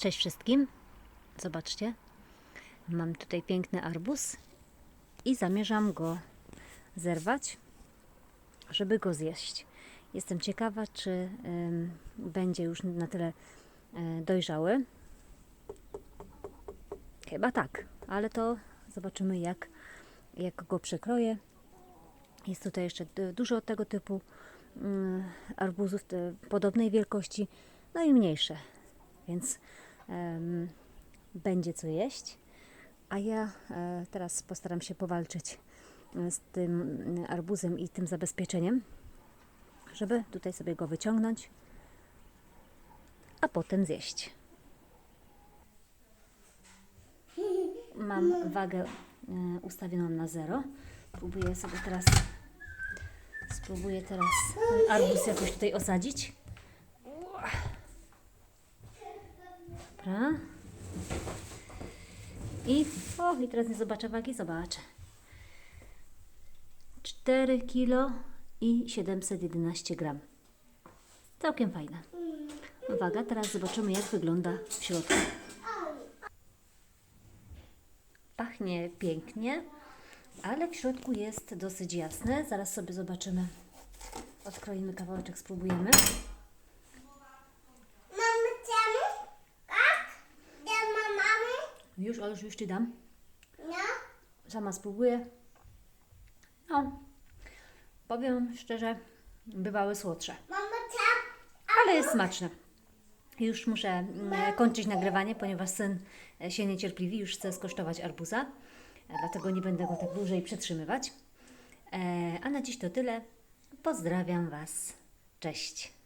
Cześć wszystkim. Zobaczcie. Mam tutaj piękny arbuz i zamierzam go zerwać, żeby go zjeść. Jestem ciekawa, czy ym, będzie już na tyle y, dojrzały. Chyba tak, ale to zobaczymy, jak, jak go przekroję. Jest tutaj jeszcze du- dużo tego typu mm, arbuzów te podobnej wielkości, no i mniejsze, więc będzie co jeść. A ja e, teraz postaram się powalczyć e, z tym mm, arbuzem i tym zabezpieczeniem, żeby tutaj sobie go wyciągnąć, a potem zjeść. Mam wagę e, ustawioną na zero. Próbuję sobie teraz spróbuję teraz arbuz jakoś tutaj osadzić. Dobra. I, o, i teraz nie zobaczę wagi, zobaczę. 4 kg i 711 gram. Całkiem fajne. Waga, teraz zobaczymy jak wygląda w środku. Pachnie pięknie, ale w środku jest dosyć jasne. Zaraz sobie zobaczymy. Odkroimy kawałeczek, spróbujemy. Już, ale już Ci dam. No. Sama spróbuję. No, powiem szczerze, bywały słodsze, ale jest smaczne. Już muszę mm, kończyć nagrywanie, ponieważ syn e, się niecierpliwi, już chce skosztować arbuza, e, dlatego nie będę go tak dłużej przetrzymywać. E, A na dziś to tyle. Pozdrawiam Was. Cześć.